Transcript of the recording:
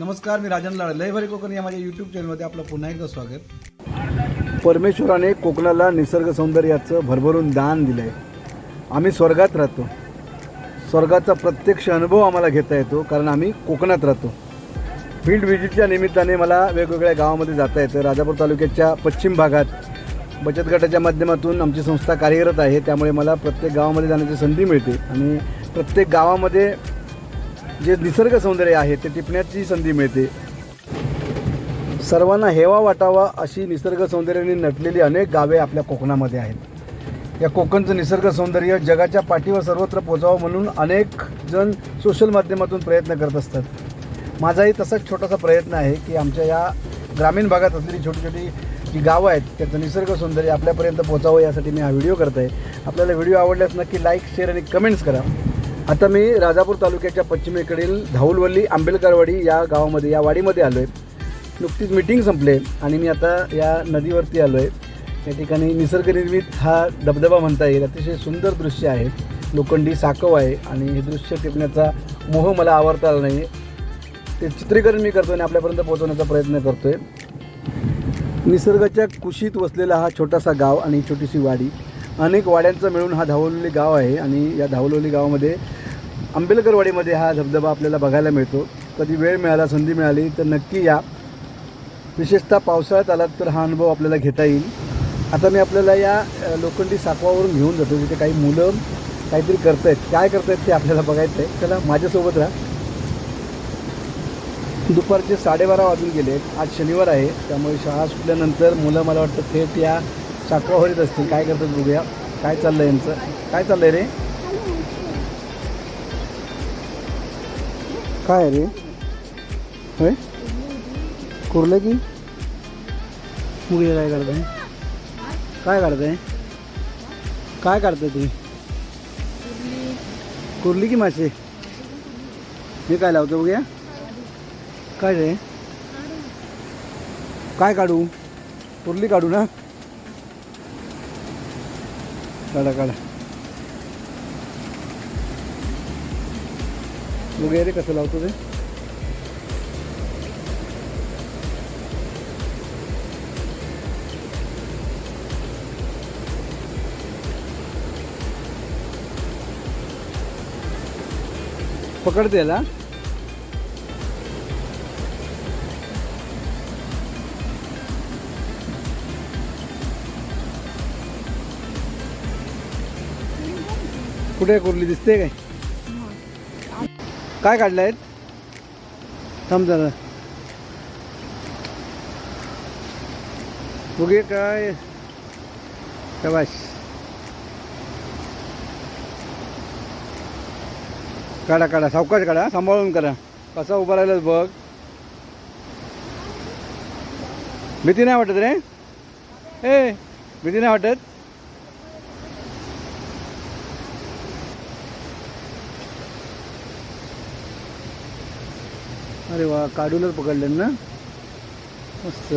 नमस्कार मी राजन लाड. लयभरी कोकण या माझ्या यूट्यूब चॅनलमध्ये आपलं पुन्हा एकदा स्वागत. परमेश्वराने कोकणाला निसर्ग सौंदर्याचं भरभरून दान दिलं आहे आम्ही स्वर्गात राहतो. स्वर्गाचा प्रत्यक्ष अनुभव आम्हाला घेता येतो कारण आम्ही कोकणात राहतो. फील्ड व्हिजिटच्या निमित्ताने मला वेगवेगळ्या गावामध्ये जाता येतं. राजापूर तालुक्याच्या पश्चिम भागात बचत गटाच्या माध्यमातून आमची संस्था कार्यरत आहे. त्यामुळे मला प्रत्येक गावामध्ये जाण्याची संधी मिळते आणि प्रत्येक गावामध्ये जे निसर्ग सौंदर्य आहे ते टिपण्याची संधी मिळते. सर्वांना हेवा वाटावा अशी निसर्ग सौंदर्याने नटलेली अनेक गावे आपल्या कोकणामध्ये आहेत. या कोकणचं निसर्ग सौंदर्य जगाच्या पाठीवर सर्वत्र पोचावं म्हणून अनेक जण सोशल माध्यमातून प्रयत्न करत असतात. माझाही तसाच छोटासा प्रयत्न आहे की आमच्या या ग्रामीण भागात असलेली छोटी छोटी जी गावं आहेत त्याचं निसर्ग सौंदर्य आपल्यापर्यंत पोचावं यासाठी मी हा व्हिडिओ करत आहे आपल्याला व्हिडिओ आवडल्यास नक्की लाईक शेअर आणि कमेंट्स करा. आता मी राजापूर तालुक्याच्या पश्चिमेकडील धाऊलवल्ली आंबेलकरवाडी या गावामध्ये या वाडीमध्ये आलो आहे नुकतीच मिटिंग संपले आणि मी आता या नदीवरती आलो आहे या ठिकाणी निसर्गनिर्मित हा धबधबा म्हणता येईल. अतिशय सुंदर दृश्य आहे. लोखंडी साकव आहे आणि हे दृश्य टिपण्याचा मोह मला आवडता आला नाही ते चित्रीकरण मी करतो आणि आपल्यापर्यंत पोहोचवण्याचा प्रयत्न करतो आहे निसर्गाच्या कुशीत वसलेला हा छोटासा गाव आणि छोटीशी वाडी. अनेक वाड्यांचं मिळून हा धावलोली गाव आहे आणि या धावलोली गावामध्ये आंबेलकरवाडीमध्ये हा धबधबा आपल्याला बघायला मिळतो. कधी वेळ मिळाला संधी मिळाली तर नक्की या. विशेषतः पावसाळ्यात आलात तर हा अनुभव आपल्याला घेता येईल. आता मी आपल्याला या लोखंडी साकवावरून घेऊन जातो तिथे काही मुलं काहीतरी करतायत. काय करतायत ते आपल्याला बघायचं आहे चला माझ्यासोबत राहा. दुपारचे साडेबारा वाजून गेले आज शनिवार आहे. त्यामुळे शाळा सुटल्यानंतर मुलं मला वाटतं थेट या साकवावर येत असतील. काय करतात बघूया. काय चाललंय यांचं? काय चाललंय रे? काय रे? होय? कुर्लं की? मुली काय करताय? काय काढताय काय काढताय तुम्ही? कुरली की मासे हे काय लावतो बघूया. काय रे? काय काढू? कुरली काढू ना? काढा काढा. वगैरे कसं लावतो ते? पकडते याला? कुठे कुर्ली दिसते काय? काय काढलं आहेत? थांब जरा. बघूया काय. शबाश काढा काढा. सावकाश काढा सांभाळून करा. कसा उभा राहिलाच बघ. भीती नाही वाटत रे? ए भीती नाही वाटत? अरे वा काडूलर पकडले ना? मस्त.